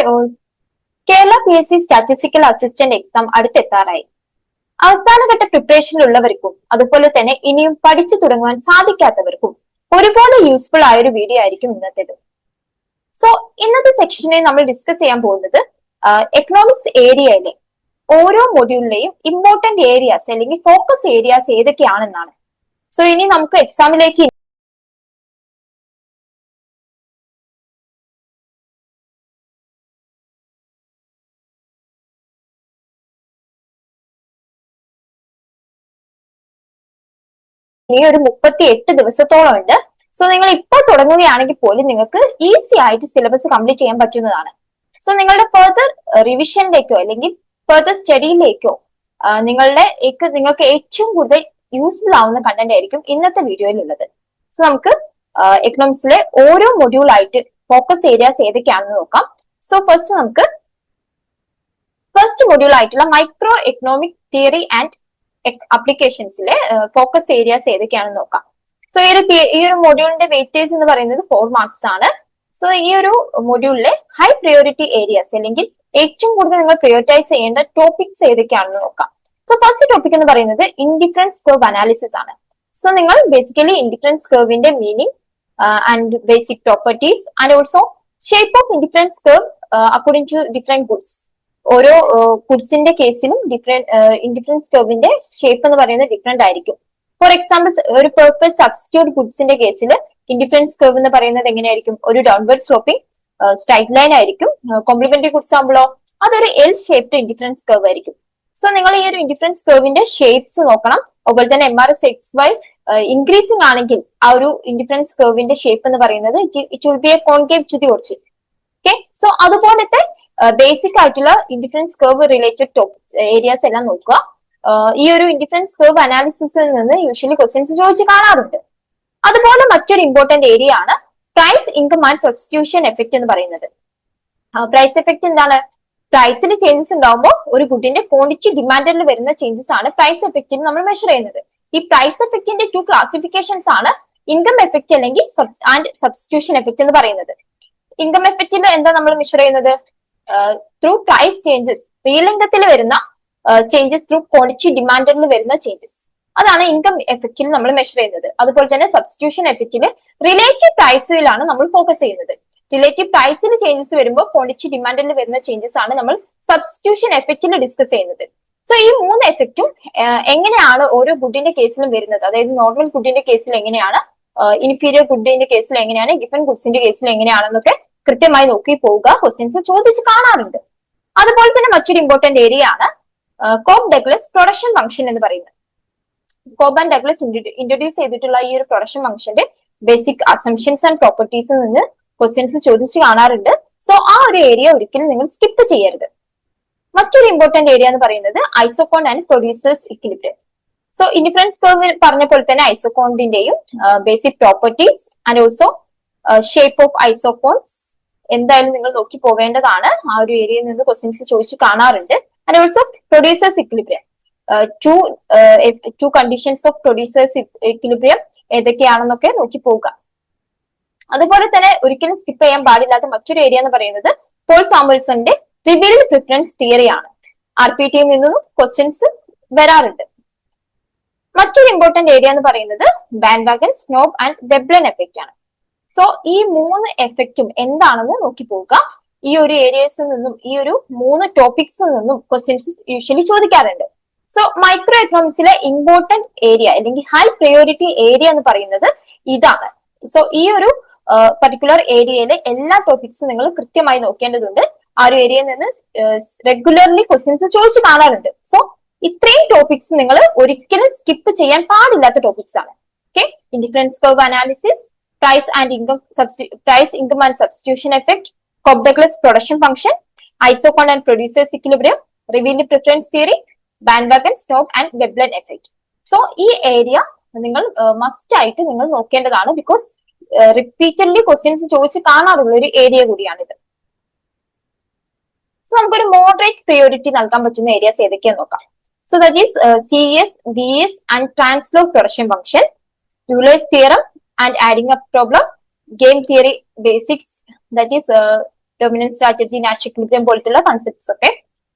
Hi all. Kerala P S C statistical assistant exam അടുത്തെത്താറായി. അവസാനഘട്ട പ്രിപ്പറേഷനിലുള്ളവർക്കും അതുപോലെ തന്നെ ഇനിയും പഠിച്ചു തുടങ്ങുവാൻ സാധിക്കാത്തവർക്കും ഒരുപോലെ യൂസ്ഫുൾ ആയ ഒരു വീഡിയോ ആയിരിക്കും ഇന്നത്തേത്. സോ ഇന്നത്തെ സെക്ഷനിൽ നമ്മൾ ഡിസ്കസ് ചെയ്യാൻ പോകുന്നത് എക്കണോമിക്സ് ഏരിയയിലെ ഓരോ മൊഡ്യൂളിലെയും ഇമ്പോർട്ടന്റ് ഏരിയാസ് അല്ലെങ്കിൽ ഫോക്കസ് ഏരിയാസ് ഏതൊക്കെയാണെന്നാണ്. സോ ഇനി നമുക്ക് എക്സാമിലേക്ക് ഇനി ഒരു മുപ്പത്തി എട്ട് ദിവസത്തോളം ഉണ്ട്. സോ നിങ്ങൾ ഇപ്പൊ തുടങ്ങുകയാണെങ്കിൽ പോലും നിങ്ങൾക്ക് ഈസി ആയിട്ട് സിലബസ് കംപ്ലീറ്റ് ചെയ്യാൻ പറ്റുന്നതാണ്. സോ നിങ്ങളുടെ ഫെർദർ റിവിഷനിലേക്കോ അല്ലെങ്കിൽ ഫെർദർ സ്റ്റഡിയിലേക്കോ നിങ്ങളുടെ നിങ്ങൾക്ക് ഏറ്റവും കൂടുതൽ യൂസ്ഫുൾ ആവുന്ന കണ്ടന്റ് ആയിരിക്കും ഇന്നത്തെ വീഡിയോയിൽ ഉള്ളത് സോ നമുക്ക് എക്കണോമിക്സിലെ ഓരോ മൊഡ്യൂൾ ആയിട്ട് ഫോക്കസ് ഏരിയാസ് ഏതൊക്കെയാണെന്ന് നോക്കാം. സോ ഫസ്റ്റ് നമുക്ക് ഫസ്റ്റ് മൊഡ്യൂൾ ആയിട്ടുള്ള മൈക്രോ എക്കണോമിക് തിയറി ആൻഡ് അപ്ലിക്കേഷൻസിലെ ഫോക്കസ് ഏരിയാസ് ഏതൊക്കെയാണെന്ന് നോക്കാം. സോ ഈ ഒരു ഈ ഒരു മൊഡ്യൂളിന്റെ വെയിറ്റേജ് എന്ന് പറയുന്നത് ഫോർ മാർക്സ് ആണ്. സോ ഈ ഒരു മൊഡ്യൂളിലെ ഹൈ പ്രയോറിറ്റി ഏരിയാസ് അല്ലെങ്കിൽ ഏറ്റവും കൂടുതൽ നിങ്ങൾ പ്രയോറിറ്റൈസ് ചെയ്യേണ്ട ടോപ്പിക്സ് ഏതൊക്കെയാണെന്ന് നോക്കാം. സോ ഫസ്റ്റ് ടോപ്പിക് എന്ന് പറയുന്നത് ഇൻഡിഫറൻസ് കർവ് അനാലിസിസ് ആണ്. സോ നിങ്ങൾ ബേസിക്കലി ഇൻഡിഫറൻസ് കർവിന്റെ meaning and basic properties and also shape of indifference curve according to different goods ഓരോ ഗുഡ്സിന്റെ കേസിലും ഡിഫറെന്റ് ഇൻഡിഫറൻസ് കർവിന്റെ ഷേപ്പ് എന്ന് പറയുന്നത് ഡിഫറെന്റ് ആയിരിക്കും. ഫോർ എക്സാമ്പിൾ ഒരു പെർഫെക്റ്റ് സബ്സ്റ്റിറ്റ്യൂട്ട് ഗുഡ്സിന്റെ കേസിൽ ഇൻഡിഫറൻസ് കർവ് എന്ന് പറയുന്നത് എങ്ങനെയായിരിക്കും? ഒരു ഡൗൺവേർഡ് സ്ലോപ്പിംഗ് സ്ട്രൈറ്റ് ലൈൻ ആയിരിക്കും. കോംപ്ലിമെന്ററി ഗുഡ്സ് ആകുമ്പോഴോ അതൊരു എൽ ഷേപ്ഡ് ഇൻഡിഫറൻസ് കർവ് ആയിരിക്കും. സോ നിങ്ങൾ ഈ ഒരു ഇൻഡിഫറൻസ് കർവിന്റെ ഷേപ്സ് നോക്കണം. അതുപോലെ തന്നെ M R S X Y increasing ആണെങ്കിൽ ആ ഒരു ഇൻഡിഫറൻസ് കർവിന്റെ ഷേപ്പ് എന്ന് പറയുന്നത് it will be a concave to the okay so അതുപോലത്തെ ബേസിക് ആയിട്ടുള്ള indifference curve related topics areas എല്ലാം നോക്കുക. ഈ ഒരു ഇൻഡിഫറൻസ് കർവ് അനാലിസിസിൽ നിന്ന് യൂഷ്വലി ക്വസ്റ്റ്യൻസ് ചോദിച്ച് കാണാറുണ്ട്. അതുപോലെ മറ്റൊരു ഇമ്പോർട്ടന്റ് ഏരിയ ആണ് price income and substitution effect എന്ന് പറയുന്നത്. പ്രൈസ് എഫക്ട് എന്താണ്? പ്രൈസിൽ ചേഞ്ചസ് ഉണ്ടാകുമ്പോൾ ഒരു ഗുഡിന്റെ ക്വാണ്ടിറ്റി ഡിമാൻഡിൽ വരുന്ന ചേഞ്ചസ് ആണ് പ്രൈസ് എഫക്റ്റിന് നമ്മൾ മെഷർ ചെയ്യുന്നത്. ഈ പ്രൈസ് എഫക്റ്റിന്റെ ടു ക്ലാസിഫിക്കേഷൻസ് ആണ് ഇൻകം എഫക്റ്റ് അല്ലെങ്കിൽ ആൻഡ് സബ്സ്റ്റിറ്റ്യൂഷൻ എഫക്ട് എന്ന് പറയുന്നത്. ഇൻകം എഫക്റ്റിൽ എന്താ നമ്മൾ മെഷർ ചെയ്യുന്നത്? ത്രൂ പ്രൈസ് ചേഞ്ചസ് ശ്രീലങ്കത്തിൽ വരുന്ന ചേഞ്ചസ് ത്രൂ ക്വാണ്ടിറ്റി ഡിമാൻഡിൽ വരുന്ന ചേഞ്ചസ് അതാണ് ഇൻകം എഫക്റ്റിൽ നമ്മൾ മെഷർ ചെയ്യുന്നത്. അതുപോലെ തന്നെ സബ്സ്റ്റിറ്റ്യൂഷൻ എഫക്റ്റിൽ റിലേറ്റീവ് പ്രൈസിലാണ് നമ്മൾ ഫോക്കസ് ചെയ്യുന്നത്. റിലേറ്റീവ് പ്രൈസിന് ചേഞ്ചസ് വരുമ്പോൾ ക്വാണ്ടിറ്റി ഡിമാൻഡിൽ വരുന്ന ചേഞ്ചസ് ആണ് നമ്മൾ സബ്സ്റ്റിറ്റ്യൂഷൻ എഫക്റ്റിൽ ഡിസ്കസ് ചെയ്യുന്നത്. സോ ഈ മൂന്ന് എഫക്റ്റും എങ്ങനെയാണ് ഓരോ ഗുഡിന്റെ കേസിലും വരുന്നത്? അതായത് നോർമൽ ഗുഡിന്റെ കേസിൽ എങ്ങനെയാണ് ഇൻഫീരിയർ ഗുഡിന്റെ കേസിൽ എങ്ങനെയാണ് ഗിഫൻ ഗുഡ്സിന്റെ കേസിൽ എങ്ങനെയാണെന്നൊക്കെ കൃത്യമായി നോക്കി പോവുക. ക്വസ്റ്റ്യൻസ് ചോദിച്ച് കാണാറുണ്ട്. അതുപോലെ തന്നെ മറ്റൊരു ഇമ്പോർട്ടന്റ് ഏരിയ ആണ് കോബ് ഡഗ്ലസ് പ്രൊഡക്ഷൻ ഫംഗ്ഷൻ എന്ന് പറയുന്നത്. കോബ് ആൻഡ് ഡഗ്ലസ് ഇൻട്രൊഡ്യൂസ് ചെയ്തിട്ടുള്ള ഈ ഒരു പ്രൊഡക്ഷൻ ഫംഗ്ഷന്റെ ബേസിക് അസംഷൻസ് ആൻഡ് പ്രോപ്പർട്ടീസിൽ നിന്ന് ക്വസ്റ്റ്യൻസ് ചോദിച്ച് കാണാറുണ്ട്. സോ ആ ഒരു ഏരിയ ഒരിക്കലും നിങ്ങൾ സ്കിപ്പ് ചെയ്യരുത്. മറ്റൊരു ഇമ്പോർട്ടന്റ് ഏരിയ എന്ന് പറയുന്നത് isoquant and producers equilibrium so indifference curve പറഞ്ഞ പോലെ തന്നെ ഐസോകോണിന്റെയും basic properties and also shape of isoquants എന്തായാലും നിങ്ങൾ നോക്കി പോവേണ്ടതാണ്. ആ ഒരു ഏരിയയിൽ നിന്ന് ക്വസ്റ്റ്യൻസ് ചോദിച്ച് കാണാറുണ്ട്. And also producers equilibrium two two conditions of producers equilibrium ഏതൊക്കെയാണെന്നൊക്കെ നോക്കി പോവുക. അതുപോലെ തന്നെ ഒരിക്കലും സ്കിപ്പ് ചെയ്യാൻ പാടില്ലാത്ത മറ്റൊരു ഏരിയ എന്ന് പറയുന്നത് പോൾ സാമ്പിൾസന്റെ റിവീൽഡ് പ്രിഫറൻസ് തിയറി ആണ്. ആർ പി ടിയിൽ നിന്നും ക്വസ്റ്റ്യൻസ് വരാറുണ്ട്. മറ്റൊരു ഇമ്പോർട്ടന്റ് ഏരിയ എന്ന് പറയുന്നത് bandwagon snob and Veblen effect ആണ്. സോ ഈ മൂന്ന് എഫക്റ്റും എന്താണെന്ന് നോക്കി പോവുക. ഈ ഒരു ഏരിയസിൽ നിന്നും ഈ ഒരു മൂന്ന് ടോപ്പിക്സിൽ നിന്നും ക്വസ്റ്റ്യൻസ് യൂഷ്വലി ചോദിക്കാറുണ്ട്. സോ മൈക്രോ എക്കണോമിക്സിലെ ഇമ്പോർട്ടന്റ് ഏരിയ അല്ലെങ്കിൽ ഹൈ പ്രയോറിറ്റി ഏരിയ എന്ന് പറയുന്നത് ഇതാണ്. സോ ഈ ഒരു പർട്ടിക്കുലർ ഏരിയയിലെ എല്ലാ ടോപ്പിക്സും നിങ്ങൾ കൃത്യമായി നോക്കേണ്ടതുണ്ട്. ആ ഒരു ഏരിയയിൽ നിന്ന് റെഗുലർലി ക്വസ്റ്റ്യൻസ് ചോദിച്ചു കാണാറുണ്ട്. സോ ഇത്രയും ടോപ്പിക്സ് നിങ്ങൾ ഒരിക്കലും സ്കിപ്പ് ചെയ്യാൻ പാടില്ലാത്ത ടോപ്പിക്സ് ആണ്. Okay indifference curve analysis price and income price income and substitution effect Cobb Douglas production function isoquant and producers equilibrium revealed preference theory bandwagon stock and Veblen effect so ഈ area നിങ്ങൾ must ആയിട്ട് നിങ്ങൾ നോക്കേണ്ടതാണ് because repeatedly questions ചോദിച്ച് കാണാറുള്ള ഒരു area കൂടിയാണിത്. So നമുക്കൊരു മോഡറേറ്റ് പ്രിയോറിറ്റി നൽകാൻ പറ്റുന്ന ഏരിയാസ് ഏതൊക്കെയാന്ന് നോക്കാം. So these C S B S and translog production function Euler's theorem and up problem, game theory basics, that is uh, dominant strategy, Nash equilibrium പോലത്തുള്ള കൺസെപ്റ്റ്സ് ഒക്കെ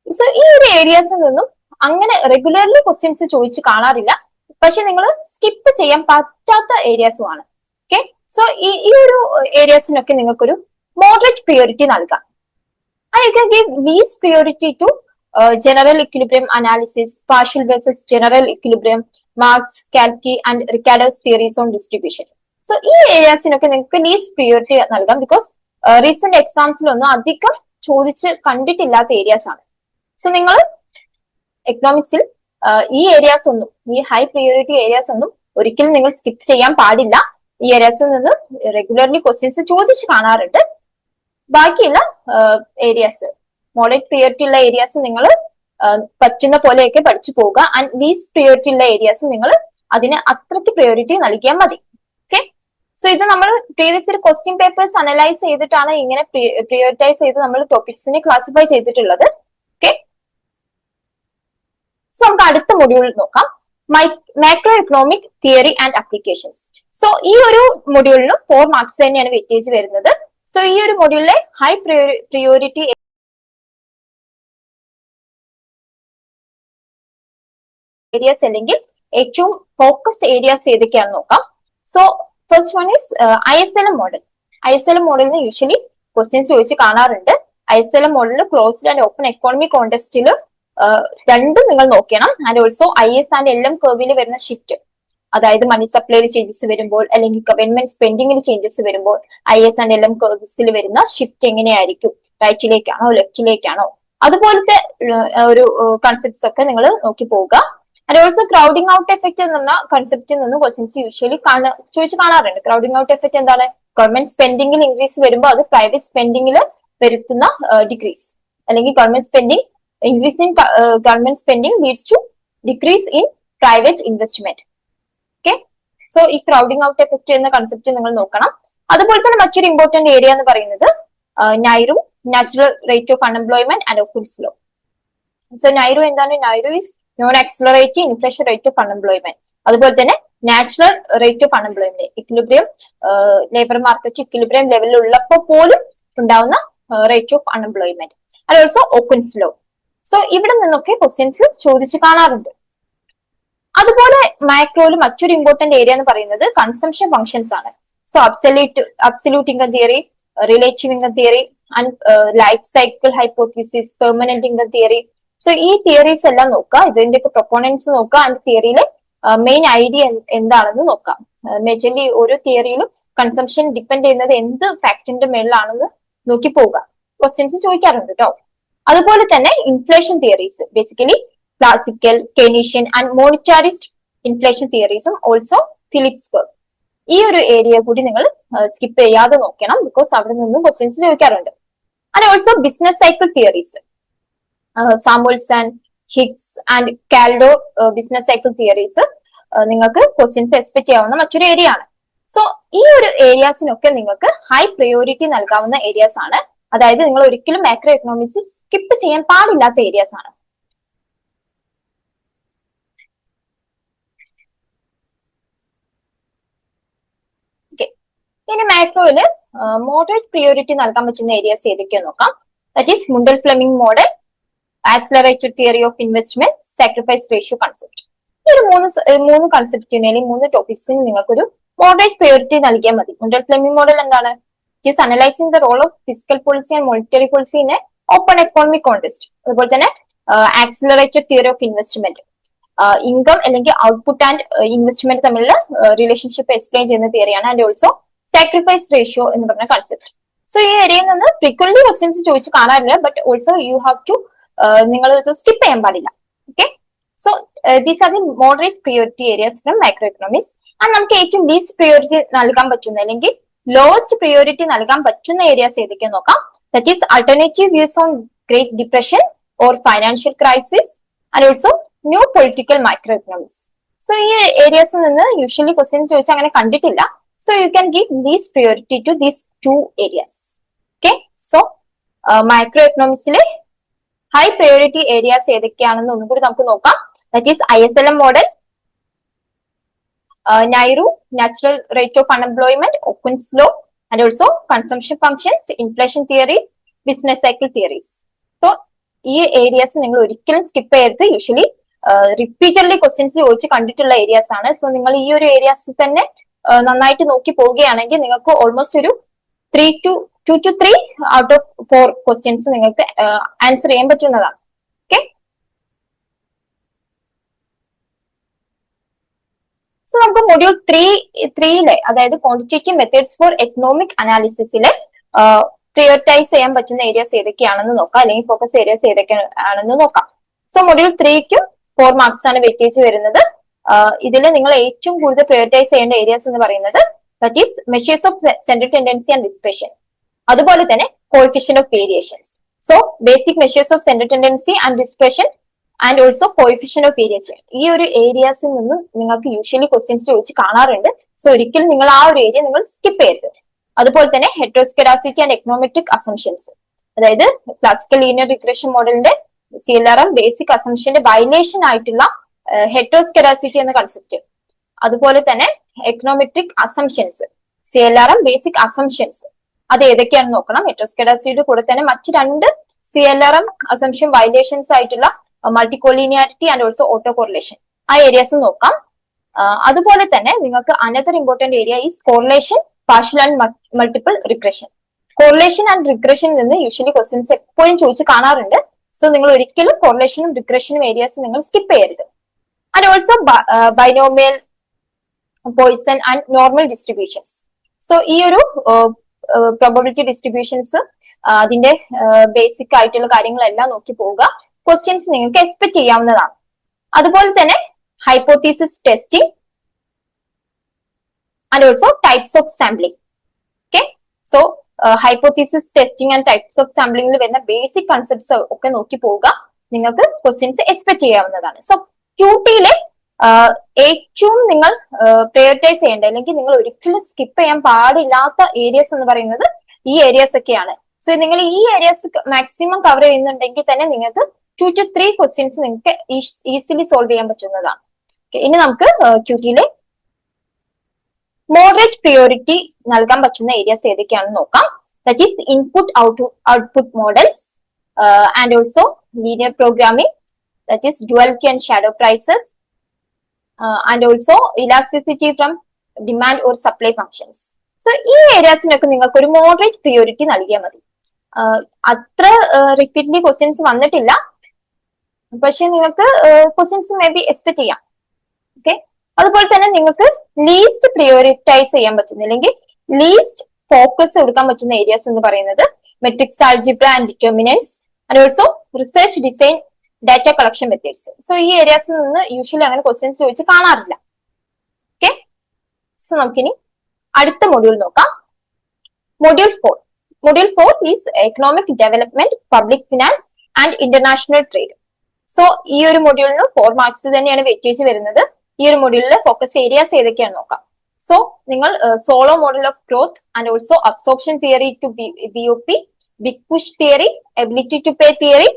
so ഈ ഒരു ഏരിയാസിൽ നിന്നും അങ്ങനെ റെഗുലർലി ക്വസ്റ്റ്യൻസ് ചോദിച്ചു കാണാറില്ല. പക്ഷെ നിങ്ങൾ സ്കിപ്പ് ചെയ്യാൻ പറ്റാത്ത ഏരിയാസും ആണ് ഓക്കെ സോ ഈ ഈ ഒരു ഏരിയാസിനൊക്കെ നിങ്ങൾക്കൊരു മോഡറേറ്റ് പ്രിയോറിറ്റി നൽകാം. And you can give least priority to general equilibrium analysis partial versus general equilibrium Marx Kalecki and Ricardo's theories on distribution so ഈ ഏരിയാസിനൊക്കെ നിങ്ങൾക്ക് ലീസ്റ്റ് പ്രിയോറിറ്റി നൽകാം ബിക്കോസ് റീസെന്റ് എക്സാംസിലൊന്നും അധികം ചോദിച്ച് കണ്ടിട്ടില്ലാത്ത ഏരിയാസ് ആണ്. സോ നിങ്ങൾ എക്കണോമിക്സിൽ ഈ ഏരിയാസ് ഒന്നും ഈ ഹൈ പ്രിയോറിറ്റി ഏരിയാസ് ഒന്നും ഒരിക്കലും നിങ്ങൾ സ്കിപ്പ് ചെയ്യാൻ പാടില്ല. ഈ ഏരിയാസിൽ നിന്ന് റെഗുലർലി ക്വസ്റ്റ്യൻസ് ചോദിച്ച് കാണാറുണ്ട്. ബാക്കിയുള്ള ഏരിയാസ് മോഡറേറ്റ് പ്രിയോറിറ്റി ഉള്ള ഏരിയാസ് നിങ്ങൾ പറ്റുന്ന പോലെയൊക്കെ പഠിച്ചു പോവുക. ആൻഡ് ലീസ്റ്റ് പ്രിയോറിറ്റി ഉള്ള ഏരിയാസ് നിങ്ങൾ അതിന് അത്രയ്ക്ക് പ്രയോറിറ്റി നൽകിയാൽ മതി. സോ ഇത് നമ്മൾ previous year question papers analyse ചെയ്തിട്ടാണ് ഇങ്ങനെ പ്രിയോറിറ്റൈസ് ചെയ്ത് നമ്മൾ ടോപ്പിക്സിനെ ക്ലാസിഫൈ ചെയ്തിട്ടുള്ളത്. ഓക്കെ സോ നമുക്ക് അടുത്ത മൊഡ്യൂൾ നോക്കാം. Macro economic theory and applications so ഈ ഒരു മൊഡ്യൂളിനും ഫോർ മാർക്സ് തന്നെയാണ് വെയിറ്റേജ് വരുന്നത്. സോ ഈ ഒരു മൊഡ്യൂളിലെ ഹൈ പ്രിയോറിറ്റി ഏരിയാസ് അല്ലെങ്കിൽ ഏറ്റവും ഫോക്കസ് ഏരിയാസ് ഏതൊക്കെയാണെന്ന് നോക്കാം. So first one is I S L model I S L മോഡലിന് യൂഷ്വലി ക്വസ്റ്റ്യൻസ് ചോദിച്ച് കാണാറുണ്ട്. ഐ എസ് എൽ മോഡലിൽ ക്ലോസ്ഡ് ആൻഡ് ഓപ്പൺ എക്കോണമി കോണ്ടെസ്റ്റിൽ രണ്ടും നിങ്ങൾ നോക്കണം. And also I S and L M കർവിൽ വരുന്ന ഷിഫ്റ്റ് അതായത് മണി സപ്ലൈയിൽ ചേഞ്ചസ് വരുമ്പോൾ അല്ലെങ്കിൽ ഗവൺമെന്റ് സ്പെൻഡിങ്ങിൽ ചേഞ്ചസ് വരുമ്പോൾ I S and L M കർവ്സിൽ വരുന്ന ഷിഫ്റ്റ് എങ്ങനെയായിരിക്കും? റൈറ്റിലേക്കാണോ ലെഫ്റ്റിലേക്കാണോ അതുപോലത്തെ ഒരു കൺസെപ്റ്റ്സ് ഒക്കെ നിങ്ങൾ നോക്കി പോവുക. And also crowding out effect എന്ന കൺസെപ്റ്റിൽ നിന്ന് ക്വസ്റ്റ്യൻസ് യൂഷ്വലി കാണാ ചോദിച്ചു കാണാറുണ്ട്. ക്രൗഡിംഗ് ഔട്ട് എഫക്ട് എന്താണ്? ഗവൺമെന്റ് സ്പെൻഡിംഗിൽ ഇൻക്രീസ് വരുമ്പോൾ അത് പ്രൈവറ്റ് സ്പെൻഡിംഗിൽ വരുത്തുന്ന ഡിക്രീസ് അല്ലെങ്കിൽ government spending increase in government spending leads to decrease in private investment okay so ഈ ക്രൗഡിംഗ് ഔട്ട് എഫക്ട് എന്ന കൺസെപ്റ്റ് നിങ്ങൾ നോക്കണം. അതുപോലെ തന്നെ മറ്റൊരു ഇമ്പോർട്ടന്റ് ഏരിയ എന്ന് പറയുന്നത് NAIRU natural rate of unemployment and of law so NAIRU എന്താണ്? NAIRU is non accelerate inflation rate of unemployment അതുപോലെ തന്നെ natural rate of unemployment equilibrium labour market equilibrium ലെവലിൽ ഉള്ളപ്പോൾ പോലും ഉണ്ടാവുന്ന റേറ്റ് ഓഫ് അൺഎംപ്ലോയ്മെന്റ് അത് ഓൾസോ ഓപ്പൻസ് ലോ സോ ഇവിടെ നിന്നൊക്കെ ക്വസ്റ്റ്യൻസ് ചോദിച്ചു കാണാറുണ്ട്. അതുപോലെ മാക്രോയിൽ മറ്റൊരു ഇമ്പോർട്ടന്റ് ഏരിയ എന്ന് പറയുന്നത് കൺസംഷൻ ഫംഗ്ഷൻസ് ആണ്. So absolute absolute income theory relative income theory life cycle hypothesis permanent income theory so ഈ തിയറീസ് എല്ലാം നോക്കുക. ഇതിന്റെ ഒക്കെ പ്രൊപ്പോണൻസ് നോക്കുക ആൻഡ് തിയറിയിലെ മെയിൻ ഐഡിയ എന്താണെന്ന് നോക്കാം. മേജർലി ഓരോ തിയറിയിലും കൺസംഷൻ ഡിപ്പെൻഡ് ചെയ്യുന്നത് എന്ത് ഫാക്ടിന്റെ മേളിലാണെന്ന് നോക്കി പോവുക. ക്വസ്റ്റ്യൻസ് ചോദിക്കാറുണ്ട് കേട്ടോ അതുപോലെ തന്നെ inflation theories basically classical Keynesian and monetarist inflation തിയറീസും also Phillips curve ഈ ഒരു ഏരിയ കൂടി നിങ്ങൾ സ്കിപ്പ് ചെയ്യാതെ നോക്കണം. ബിക്കോസ് അവിടെ നിന്നും ക്വസ്റ്റ്യൻസ് ചോദിക്കാറുണ്ട്. And also business cycle theories Samuelson Hicks and Kaldor business cycle theories നിങ്ങൾക്ക് ക്വസ്റ്റ്യൻസ് എക്സ്പെക്ട് ചെയ്യാവുന്ന മറ്റൊരു ഏരിയ ആണ്. സോ ഈ ഒരു ഏരിയാസിനൊക്കെ നിങ്ങൾക്ക് ഹൈ പ്രയോറിറ്റി നൽകാവുന്ന ഏരിയാസ് ആണ്. അതായത് നിങ്ങൾ ഒരിക്കലും മാക്രോ എക്കണോമിക്സ് സ്കിപ്പ് ചെയ്യാൻ പാടില്ലാത്ത ഏരിയാസ് ആണ്. ഇനി മാക്രോയിൽ മോഡറേറ്റ് പ്രിയോറിറ്റി നൽകാൻ പറ്റുന്ന ഏരിയാസ് ഏതൊക്കെയാ നോക്കാം. That is Mundell Fleming model accelerated theory of investment sacrifice ratio concept ഈ ഒരു മൂന്ന് മൂന്ന് കൺസെപ്റ്റിന് അല്ലെങ്കിൽ മൂന്ന് ടോപ്പിക്സിന് നിങ്ങൾക്കൊരു മോഡറേറ്റ് പ്രയോറിറ്റി നൽകിയാൽ മതി. മുണ്ടൽ ഫ്ലെമിംഗ് മോഡൽ എന്താണ്? It is analysing the role of fiscal policy and monetary policy in open economic context അതുപോലെ തന്നെ accelerated theory of investment income അല്ലെങ്കിൽ ഔട്ട്പുട്ട് ആൻഡ് ഇൻവെസ്റ്റ്മെന്റ് തമ്മിലുള്ള റിലേഷൻഷിപ്പ് എക്സ്പ്ലെയിൻ ചെയ്യുന്ന തിയറിയാണ് ആൻഡ് ഓൾസോ സാക്രിഫൈസ് റേഷ്യോ എന്ന് പറഞ്ഞ concept so ഈ ഏരിയയിൽ നിന്ന് ഫ്രീക്വന്റ് ക്വസ്റ്റ്യൻസ് ചോദിച്ച് കാണാറില്ല but also you have to നിങ്ങൾ ഇത് സ്കിപ്പ് ചെയ്യാൻ പാടില്ല. Okay so these are the moderate priority areas from micro economics and നമുക്ക് ഏറ്റവും ലീസ്റ്റ് പ്രിയോറിറ്റി നൽകാൻ പറ്റുന്ന അല്ലെങ്കിൽ ലോവസ്റ്റ് പ്രിയോറിറ്റി നൽകാൻ പറ്റുന്ന ഏരിയാസ് ഏതൊക്കെ നോക്കാം. That is alternative views on great depression or financial crisis and also new political micro economics so ഈ ഏരിയാസിൽ നിന്ന് യൂഷ്വലി ക്വസ്റ്റ്യൻസ് ചോദിച്ചാൽ അങ്ങനെ കണ്ടിട്ടില്ല. So you can give these priority to these two areas okay so micro എക്കണോമിക്സിലെ high priority areas ഏതൊക്കെയാണെന്ന് ഒന്നും കൂടി നമുക്ക് നോക്കാം. That is I S L M model NAIRU natural rate of unemployment open slow and also consumption functions inflation theories business cycle theories so ഈ areas നിങ്ങൾ ഒരിക്കലും skip ചെയ്യരുത്. Usually repeatedly questions ചോദിച്ച് കണ്ടിട്ടുള്ള ഏരിയാസ് ആണ്. സോ നിങ്ങൾ ഈ ഒരു ഏരിയാസിൽ തന്നെ നന്നായിട്ട് നോക്കി പോവുകയാണെങ്കിൽ നിങ്ങൾക്ക് ഓൾമോസ്റ്റ് ഒരു three two two two three out of four questions നിങ്ങൾക്ക് ആൻസർ ചെയ്യാൻ പറ്റുന്നതാണ്. ഓക്കെ സോ നമുക്ക് മൊഡ്യൂൾ ത്രീ ത്രീയിലെ അതായത് ക്വാണ്ടിറ്റേറ്റീവ് മെത്തേഡ്സ് ഫോർ എക്കണോമിക് അനാലിസിസിലെ പ്രിയോറിറ്റൈസ് ചെയ്യാൻ പറ്റുന്ന ഏരിയാസ് ഏതൊക്കെയാണെന്ന് നോക്കാം. അല്ലെങ്കിൽ ഫോക്കസ് ഏരിയാസ് ഏതൊക്കെയാണെന്ന് നോക്കാം. സോ മൊഡ്യൂൾ ത്രീക്കും ഫോർ മാർക്സ് ആണ് വെയിറ്റേജ് വരുന്നത്. ഇതിൽ നിങ്ങൾ ഏറ്റവും കൂടുതൽ പ്രയോറിറ്റൈസ് ചെയ്യേണ്ട ഏരിയാസ് എന്ന് പറയുന്നത് that is measures of central tendency and dispersion അതുപോലെ തന്നെ coefficient of variations so basic measures of central tendency and discretion and also coefficient of variation ഈ ഒരു ഏരിയാസിൽ നിന്നും നിങ്ങൾക്ക് യൂഷ്വലി ക്വസ്റ്റ്യൻസ് ചോദിച്ച് കാണാറുണ്ട്. സോ ഒരിക്കലും നിങ്ങൾ ആ ഒരു ഏരിയ നിങ്ങൾ സ്കിപ്പ് ചെയ്യരുത്. അതുപോലെ തന്നെ ഹെട്രോസ്കെറാസിറ്റി ആൻഡ് എക്കണോമെട്രിക് അസംഷൻസ് അതായത് ക്ലാസിക്കൽ ലീനിയർ റിഗ്രഷൻ മോഡലിന്റെ C L R M basic അസംഷന്റെ violation ആയിട്ടുള്ള ഹെട്രോസ്കെറാസിറ്റി എന്ന കൺസെപ്റ്റ് അതുപോലെ തന്നെ econometric assumptions C L R M basic assumptions അത് ഏതൊക്കെയാണ് നോക്കണം. എട്രോസ്കെഡാസിഡ് കൂടെ തന്നെ മറ്റ് രണ്ട് C L R M assumption violations ആയിട്ടുള്ള multicollinearity and also autocorrelation ആ ഏരിയാസ് നോക്കാം. അതുപോലെ തന്നെ നിങ്ങൾക്ക് another important area is correlation partial and multiple regression correlation and regression നിന്ന് യൂഷ്വലി ക്വസ്റ്റ്യൻസ് എപ്പോഴും ചോദിച്ച് കാണാറുണ്ട്. സോ നിങ്ങൾ ഒരിക്കലും കോറിലേഷനും റിഗ്രഷനും ഏരിയാസ് നിങ്ങൾ സ്കിപ്പ് ചെയ്യരുത്. And also binomial Poisson and normal distributions so ഈ ഒരു പ്രോബബിലിറ്റി ഡിസ്ട്രിബ്യൂഷൻസ് അതിന്റെ ബേസിക് ആയിട്ടുള്ള കാര്യങ്ങളെല്ലാം നോക്കി പോവുക. ക്വസ്റ്റ്യൻസ് നിങ്ങൾക്ക് എക്സ്പെക്ട് ചെയ്യാവുന്നതാണ്. അതുപോലെ തന്നെ hypothesis testing and also types of sampling okay so hypothesis testing and types of സാമ്പിളിംഗിൽ വരുന്ന ബേസിക് കൺസെപ്റ്റ്സ് ഒക്കെ നോക്കി പോവുക. നിങ്ങൾക്ക് ക്വസ്റ്റ്യൻസ് എക്സ്പെക്ട് ചെയ്യാവുന്നതാണ്. സോ ക്യൂട്ടിയിലെ ഏറ്റവും നിങ്ങൾ പ്രയോറിറ്റൈസ് ചെയ്യേണ്ട അല്ലെങ്കിൽ നിങ്ങൾ ഒരിക്കലും സ്കിപ്പ് ചെയ്യാൻ പാടില്ലാത്ത ഏരിയസ് എന്ന് പറയുന്നത് ഈ ഏരിയസ് ഒക്കെയാണ്. സോ നിങ്ങൾ ഈ ഏരിയസ് മാക്സിമം കവർ ചെയ്യുന്നുണ്ടെങ്കിൽ തന്നെ നിങ്ങൾക്ക് ടു ടു ത്രീ ക്വസ്റ്റ്യൻസ് നിങ്ങൾക്ക് ഈസിലി സോൾവ് ചെയ്യാൻ പറ്റുന്നതാണ്. ഇനി നമുക്ക് ക്യൂട്ടിയിലെ മോഡറേറ്റ് പ്രിയോറിറ്റി നൽകാൻ പറ്റുന്ന ഏരിയസ് ഏതൊക്കെയാണെന്ന് നോക്കാം. That is input out output models and also linear programming that is duality and shadow prices and also elasticity from demand or supply functions. So ഈ ഏരിയാസിനൊക്കെ നിങ്ങൾക്ക് ഒരു മോഡറേറ്റ് പ്രിയോറിറ്റി നൽകിയാൽ മതി. അത്ര റിപ്പീറ്റ്ലി ക്വസ്റ്റ്യൻസ് വന്നിട്ടില്ല. പക്ഷെ നിങ്ങൾക്ക് ക്വസ്റ്റ്യൻസ് മേ ബി എക്സ്പെക്ട് ചെയ്യാം. ഓക്കെ അതുപോലെ തന്നെ നിങ്ങൾക്ക് ലീസ്റ്റ് പ്രിയോറിറ്റൈസ് ചെയ്യാൻ പറ്റുന്ന അല്ലെങ്കിൽ ലീസ്റ്റ് ഫോക്കസ് കൊടുക്കാൻ പറ്റുന്ന ഏരിയാസ് എന്ന് പറയുന്നത് matrix algebra and determinants and also research design data collection methods so ഈ ഏരിയാസിൽ നിന്ന് യൂഷ്വലി അങ്ങനെ ക്വസ്റ്റ്യൻസ് ചോദിച്ച് കാണാറില്ല. ഓക്കെ സോ നമുക്കിനി അടുത്ത മൊഡ്യൂൾ നോക്കാം. Module four module four is economic development public finance and international trade so ഈ ഒരു മൊഡ്യൂളിന് ഫോർ മാർക്സ് തന്നെയാണ് വെയിറ്റേജ് വരുന്നത്. ഈ ഒരു മൊഡ്യൂളിലെ ഫോക്കസ് ഏരിയാസ് ഏതൊക്കെയാണ് നോക്കാം. സോ നിങ്ങൾ Solow model of growth and also absorption theory to B O P big push theory ability to pay theory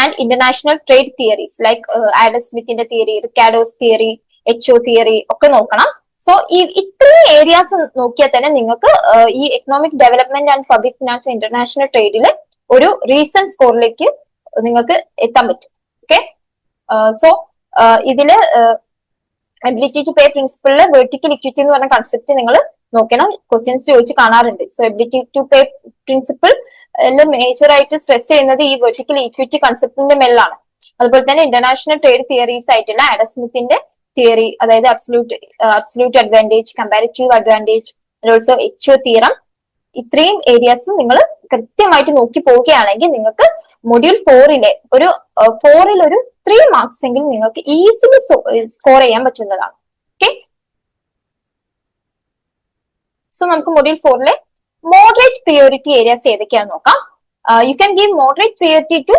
and international trade theories like Adam സ്മിത്തിന്റെ theory Ricardo's theory H O theory ഒക്കെ നോക്കണം. So ഈ ഇത്രയും areas നോക്കിയാൽ തന്നെ നിങ്ങൾക്ക് ഈ economic development and public finance international ട്രേഡിൽ ഒരു recent സ്കോറിലേക്ക് നിങ്ങൾക്ക് എത്താൻ പറ്റും. ഓക്കെ സോ ഇതിൽ എബിലിറ്റി ടു പേ പ്രിൻസിപ്പിളിൽ വെർട്ടിക്കൽ ഇക്വിറ്റി എന്ന് പറഞ്ഞ കൺസെപ്റ്റ് നിങ്ങൾ നോക്കണം. ക്വസ്റ്റ്യൻസ് ചോദിച്ച് കാണാറുണ്ട്. So ability to pay principle major ആയിട്ട് സ്ട്രെസ് ചെയ്യുന്നത് ഈ വെർട്ടിക്കൽ ഇക്വിറ്റി കൺസെപ്റ്റിന്റെ മേലാണ് അതുപോലെ തന്നെ ഇന്റർനാഷണൽ ട്രേഡ് തിയറീസ് ആയിട്ടുള്ള അഡസ്മിത്തിന്റെ തിയറി അതായത് absolute absolute advantage comparative advantage also H O theorem ഇത്രയും ഏരിയാസും നിങ്ങൾ കൃത്യമായിട്ട് നോക്കി പോവുകയാണെങ്കിൽ നിങ്ങൾക്ക് മൊഡ്യൂൾ ഫോറിലെ ഒരു ഫോറിൽ ഒരു ത്രീ മാർക്സ് എങ്കിലും നിങ്ങൾക്ക് ഈസിലി സ്കോർ ചെയ്യാൻ പറ്റുന്നതാണ് ഓക്കെ സോ നമുക്ക് മൊഡ്യൂൾ ഫോറിലെ മോഡറേറ്റ് പ്രിയോറിറ്റി ഏരിയാസ് ഏതൊക്കെയാണെന്ന് നോക്കാം. You can give moderate priority to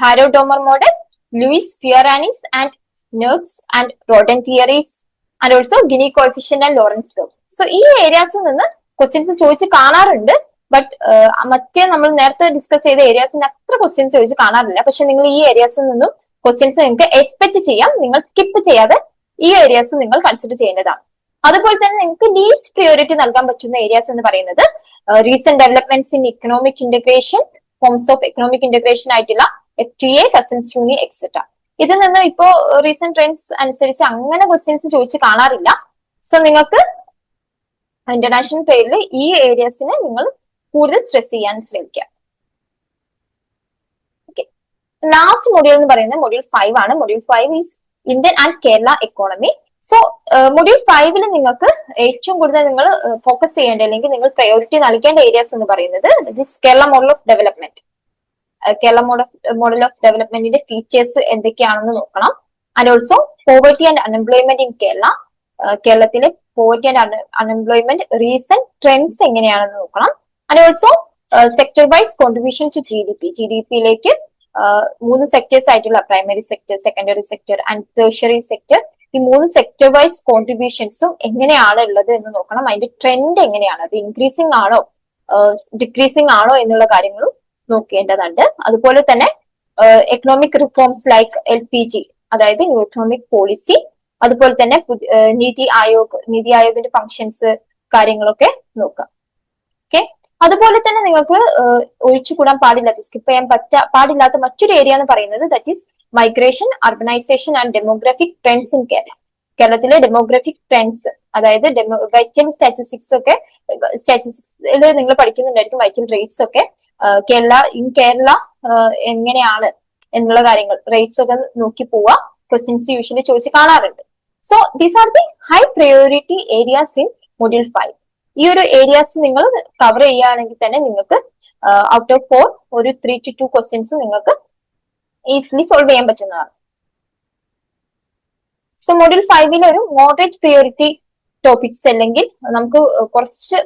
Harrod Domar model Lewis Fei Ranis and Nurkse and Rodan theories and also Gini coefficient and Lorenz curve so ഈ ഏരിയാസിൽ നിന്ന് questions ചോദിച്ച് കാണാറുണ്ട്. But മറ്റേ നമ്മൾ നേരത്തെ ഡിസ്കസ് ചെയ്ത ഏരിയാസിന് അത്ര ക്വസ്റ്റ്യൻസ് ചോദിച്ച് കാണാറില്ല. പക്ഷെ നിങ്ങൾ ഈ ഏരിയാസിൽ നിന്നും ക്വസ്റ്റ്യൻസ് നിങ്ങൾക്ക് എക്സ്പെക്ട് ചെയ്യാം. നിങ്ങൾ സ്കിപ്പ് ചെയ്യാതെ ഈ ഏരിയാസ് നിങ്ങൾ കൺസിഡർ ചെയ്യേണ്ടതാണ്. അതുപോലെ തന്നെ നിങ്ങൾക്ക് ലീസ്റ്റ് പ്രിയോറിറ്റി നൽകാൻ പറ്റുന്ന ഏരിയാസ് എന്ന് പറയുന്നത് recent developments in economic integration forms of economic integration ആയിട്ടുള്ള F T A customs union etcetera ഇതിൽ നിന്ന് ഇപ്പോ റീസെന്റ് ട്രെൻഡ്സ് അനുസരിച്ച് അങ്ങനെ ക്വസ്റ്റ്യൻസ് ചോദിച്ച് കാണാറില്ല. സോ നിങ്ങൾക്ക് ഇന്റർനാഷണൽ ട്രേഡിൽ ഈ ഏരിയസിനെ നിങ്ങൾ കൂടുതൽ സ്ട്രെസ് ചെയ്യാൻ ശ്രമിക്കുക. ലാസ്റ്റ് മൊഡ്യൂൾ എന്ന് പറയുന്നത് മൊഡ്യൂൾ ഫൈവ് ആണ്. Module five is Indian and Kerala economy so module ഫൈവിൽ നിങ്ങൾക്ക് ഏറ്റവും കൂടുതൽ നിങ്ങൾ ഫോക്കസ് ചെയ്യേണ്ട അല്ലെങ്കിൽ നിങ്ങൾ പ്രയോറിറ്റി നൽകേണ്ട ഏരിയാസ് എന്ന് പറയുന്നത് Kerala model of development Kerala model model of ഡെവലപ്മെന്റിന്റെ features എന്തൊക്കെയാണെന്ന് നോക്കണം. And also poverty and unemployment in Kerala. കേരളത്തിലെ poverty and unemployment recent trends എങ്ങനെയാണെന്ന് നോക്കണം. And also sector wise contribution to G D P G D പിയിലേക്ക് മൂന്ന് sectors ആയിട്ടുള്ള primary sector secondary sector and tertiary sector ഈ മൂന്ന് sector vice കോൺട്രിബ്യൂഷൻസും എങ്ങനെയാണ് ഉള്ളത് എന്ന് നോക്കണം. അതിന്റെ ട്രെൻഡ് എങ്ങനെയാണ്? അത് ഇൻക്രീസിംഗ് ആണോ? ഡിക്രീസിംഗ് ആണോ എന്നുള്ള കാര്യങ്ങളും നോക്കേണ്ടതുണ്ട്. അതുപോലെ തന്നെ economic reforms like L P G അതായത് ന്യൂ എക്കണോമിക് പോളിസി അതുപോലെ തന്നെ നീതി ആയോഗ് നീതി ആയോഗിന്റെ ഫങ്ഷൻസ് കാര്യങ്ങളൊക്കെ നോക്കാം. ഓക്കെ? അതുപോലെ തന്നെ നിങ്ങൾക്ക് ഒഴിച്ചുകൂടാൻ പാടില്ലാത്ത സ്കിപ്പ് ചെയ്യാൻ പറ്റ പാടില്ലാത്ത മറ്റൊരു ഏരിയ എന്ന് പറയുന്നത് that is migration urbanization and demographic trends in Kerala കേരളത്തിലെ ഡെമോഗ്രാഫിക് ട്രെൻഡ്സ് അതായത് വൈറ്റൽ സ്റ്റാറ്റിസ്റ്റിക്സ് ഒക്കെ സ്റ്റാറ്റിസ്റ്റിക്സിൽ നിങ്ങൾ പഠിക്കുന്നുണ്ടായിരിക്കും വൈറ്റൽ റേറ്റ്സ് ഒക്കെ. കേരള ഇൻ കേരള എങ്ങനെയാണ് എന്നുള്ള കാര്യങ്ങൾ റേറ്റ്സ് ഒക്കെ നോക്കി പോവാ. ക്വസ്റ്റ്യൻസ് യൂഷ്വലി ചോദിച്ച് കാണാറുണ്ട്. So these are the high priority areas in module five ഈ ഒരു ഏരിയാസ് നിങ്ങൾ കവർ ചെയ്യുകയാണെങ്കിൽ തന്നെ നിങ്ങൾക്ക് ഔട്ട് ഓഫ് ഫോർ ഒരു ത്രീ ടു ടു ക്വസ്റ്റ്യൻസ് നിങ്ങൾക്ക് ഈസിലി സോൾവ് ചെയ്യാൻ പറ്റുന്നതാണ്. സോ മൊഡ്യൂൾ ഫൈവിൽ ഒരു മോഡറേറ്റ് പ്രിയോറിറ്റി ടോപ്പിക്സ് അല്ലെങ്കിൽ നമുക്ക് കുറച്ച്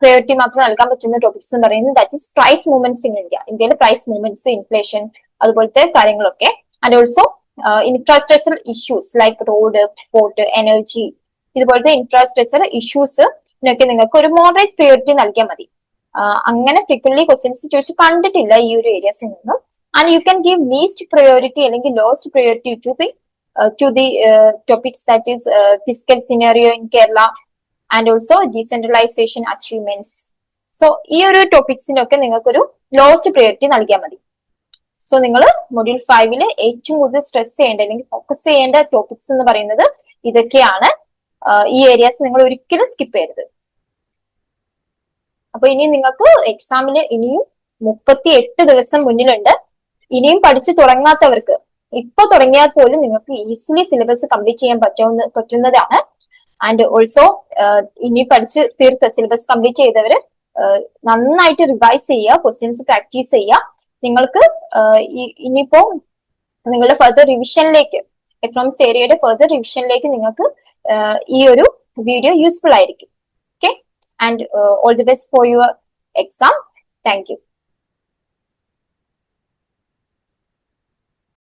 പ്രയോറിറ്റി മാത്രം നൽകാൻ പറ്റുന്ന ടോപ്പിക്സ് എന്ന് പറയുന്നത് that is price movements in India ഇന്ത്യയിലെ പ്രൈസ് മൂവ്മെന്റ്സ് ഇൻഫ്ലേഷൻ അതുപോലത്തെ കാര്യങ്ങളൊക്കെ. And also infrastructure issues like road port energy ഇതുപോലത്തെ ഇൻഫ്രാസ്ട്രക്ചർ ഇഷ്യൂസ് ഇതിനൊക്കെ നിങ്ങൾക്ക് ഒരു മോഡറേറ്റ് പ്രിയോറിറ്റി നൽകിയാൽ മതി. അങ്ങനെ ഫ്രീക്വൻലി ക്വസ്റ്റ്യൻസ് ചോദിച്ച് കണ്ടിട്ടില്ല ഈ ഒരു ഏരിയസിൽ നിന്നും. And you can give least priority അല്ലെങ്കിൽ last priority to the to the topics that is fiscal scenario in Kerala and also decentralization achievements so ഈ ഒരു ടോപ്പിക്സിനൊക്കെ നിങ്ങൾക്കൊരു ലോസ്റ്റ് പ്രയോറിറ്റി നൽകിയാൽ മതി. സോ നിങ്ങൾ മൊഡ്യൂൾ ഫൈവിൽ ഏറ്റവും കൂടുതൽ സ്ട്രെസ് ചെയ്യേണ്ട അല്ലെങ്കിൽ ഫോക്കസ് ചെയ്യേണ്ട ടോപ്പിക്സ് എന്ന് പറയുന്നത് ഇതൊക്കെയാണ്. ഈ ഏരിയാസ് നിങ്ങൾ ഒരിക്കലും സ്കിപ്പ് ചെയ്യരുത്. അപ്പൊ ഇനി നിങ്ങൾക്ക് എക്സാമിന് ഇനിയും മുപ്പത്തി എട്ട് ദിവസം മുന്നിലുണ്ട്. ഇനിയും പഠിച്ചു തുടങ്ങാത്തവർക്ക് ഇപ്പൊ തുടങ്ങിയാൽ പോലും നിങ്ങൾക്ക് ഈസിലി സിലബസ് കംപ്ലീറ്റ് ചെയ്യാൻ പറ്റുന്ന പറ്റുന്നതാണ്. ആൻഡ് ഓൾസോ ഇനി പഠിച്ച് തീർത്ത സിലബസ് കംപ്ലീറ്റ് ചെയ്തവര് നന്നായിട്ട് റിവൈസ് ചെയ്യുക ക്വസ്റ്റ്യൻസ് പ്രാക്ടീസ് ചെയ്യുക. നിങ്ങൾക്ക് ഇനിയിപ്പോ നിങ്ങളുടെ ഫെർദർ റിവിഷനിലേക്ക് എക്കണോമിക്സ് ഏരിയയുടെ ഫെർദർ റിവിഷനിലേക്ക് നിങ്ങൾക്ക് ഈ ഒരു വീഡിയോ യൂസ്ഫുൾ ആയിരിക്കും. Okay and all the best for your exam thank you